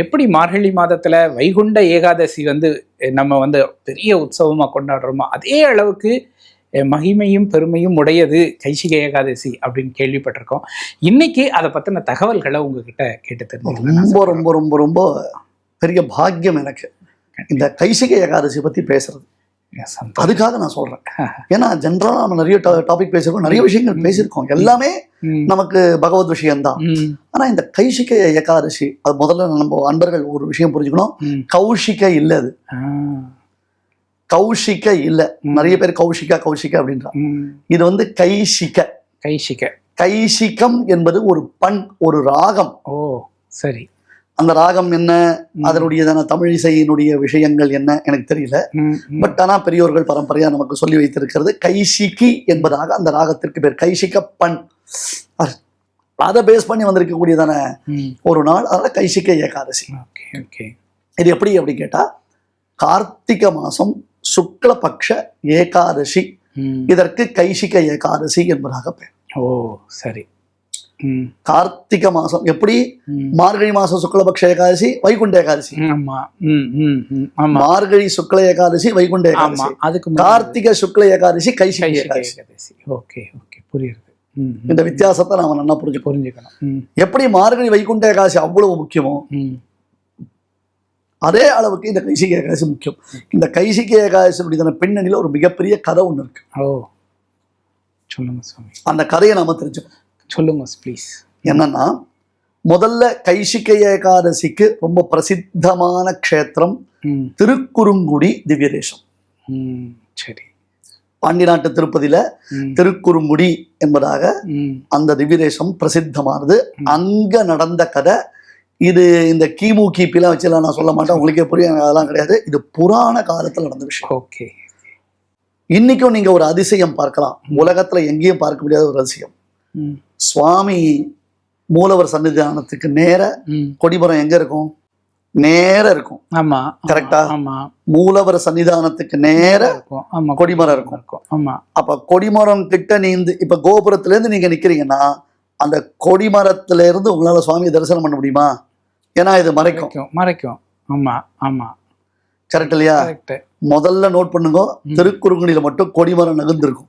எப்படி மார்கழி மாதத்துல வைகுண்ட ஏகாதசி வந்து நம்ம வந்து பெரிய உற்சவமா கொண்டாடுறோமோ அதே அளவுக்கு மகிமையும் பெருமையும் உடையது கைசிக ஏகாதசி அப்படின்னு கேள்விப்பட்டிருக்கோம். இன்னைக்கு அதை பத்தின தகவல்களை உங்ககிட்ட கேட்டு தெரிஞ்சுக்கலாம் ரொம்ப ரொம்ப ரொம்ப ரொம்ப பெரிய பாக்கியம் எனக்கு. இந்த கைசிகை ஏகாதசி பத்தி பேசுறது. அதுக்காக நான் சொல்றேன். ஏன்னா ஜென்ரலா நம்ம நிறைய டாபிக் பேசியிருக்கோம் நிறைய விஷயங்கள் பேசியிருக்கோம். எல்லாமே நமக்கு பகவத் விஷயம்தான். ஆனா இந்த கைசிக ஏகாதசி அது முதல்ல நம்ம அன்பர்கள் ஒரு விஷயம் புரிஞ்சுக்கணும். கௌஷிக இல்ல அது. கௌஷிக இல்ல. நிறைய பேர் கௌஷிகா கௌஷிகா அப்படின்றாங்க இது வந்து கைசிக கைசிக கைசிகம் என்பது ஒரு பண் ஒரு ராகம். ஓ சரி. அந்த ராகம் என்ன? அதனுடையதான தமிழ் இசையினுடைய விஷயங்கள் என்ன? எனக்கு தெரியல. பட் ஆனா பெரியோர்கள் பரம்பரையா நமக்கு சொல்லி வைத்திருக்கிறது கைசிகி என்பதாக அந்த ராகத்திற்கு பேர். கைசிக பண் அதை பேஸ் பண்ணி வந்திருக்கக்கூடியதான ஒரு நாள். அதனால கைசிக ஏகாதசி. Okay okay. இது எப்படி அப்படி கேட்டா கார்த்திகை மாசம் சுக்லபக்ஷ ஏகாதசி. இதற்கு கைசிக ஏகாதசி என்பதாக பெயர் ஓ சரி. கார்த்திகை மாசம். எப்படி. மார்கழி மாசம் சுக்லபக்ஷ ஏகாதசி வைகுண்ட ஏகாதசி. மார்கழி சுக்ல ஏகாதசி வைகுண்ட ஏகாதசி. அதுக்கு கார்த்திகை சுக்ல ஏகாதசி கைசிக ஏகாதசி. ஏகாதசி. Okay okay. புரியுது. இந்த வித்தியாசத்தை நாம நல்லா புரிஞ்சுக்கணும். புரிஞ்சுக்கணும். எப்படி மார்கழி வைகுண்ட ஏகாதசி அவ்வளவு முக்கியமோ. அதே அளவுக்கு இந்த கைசிக ஏகாதசி முக்கியம். இந்த கைசிக ஏகாதசியுடைய பின்னணியில ஒரு மிகப்பெரிய கதை ஒண்ணு இருக்கு. ஓ. சொல்லுங்க சுவாமி. அந்த கதையை நாம தெரிஞ்சுக்கணும். சொல்லுங்க ப்ளீஸ் என்னன்னா முதல்ல கைசிக ஏகாதசிக்கு ரொம்ப பிரசித்தமான க்ஷேத்திரம் திருக்குறுங்குடி திவ்யதேசம். சரி. பாண்டி நாட்டு திருப்பதியில திருக்குறுங்குடி என்பதாக அந்த திவ்யதேசம் பிரசித்தமானது. அங்க நடந்த கதை இது இந்த கிமு கிபிலாம் வச்சுலாம் நான் சொல்ல மாட்டேன். உங்களுக்கே புரியும் அதெல்லாம் கிடையாது. இது புராண காலத்துல நடந்த விஷயம். ஓகே. இன்னைக்கும் நீங்க ஒரு அதிசயம் பார்க்கலாம். உலகத்துல எங்கேயும் பார்க்க முடியாத ஒரு அதிசயம். சுவாமி மூலவர் சன்னிதானத்துக்கு நேர கொடிமரம் எங்க இருக்கும்? நேர இருக்கும். ஆமா. ஆ? ஆமா. மூலவர் சன்னிதானத்துக்கு நேர இருக்கும். ஆமா. கொடிமரம் இருக்கும். இருக்கும். ஆமா. அப்ப கொடிமரம் கிட்ட நீந்து இப்ப கோபுரத்துல இருந்து நீங்க நிக்கிறீங்கன்னா அந்த கொடிமரத்துல இருந்து உங்களால சுவாமியை தரிசனம் பண்ண முடியுமா? ஏன்னா இது மறைக்கும். மறைக்கும். ஆமா. ஆமா. கரெக்ட் இல்லையா? கரெக்ட் முதல்ல நோட் பண்ணுங்க. திருக்குறுங்குடியில மட்டும் கொடிமரம் நகர்ந்திருக்கும்.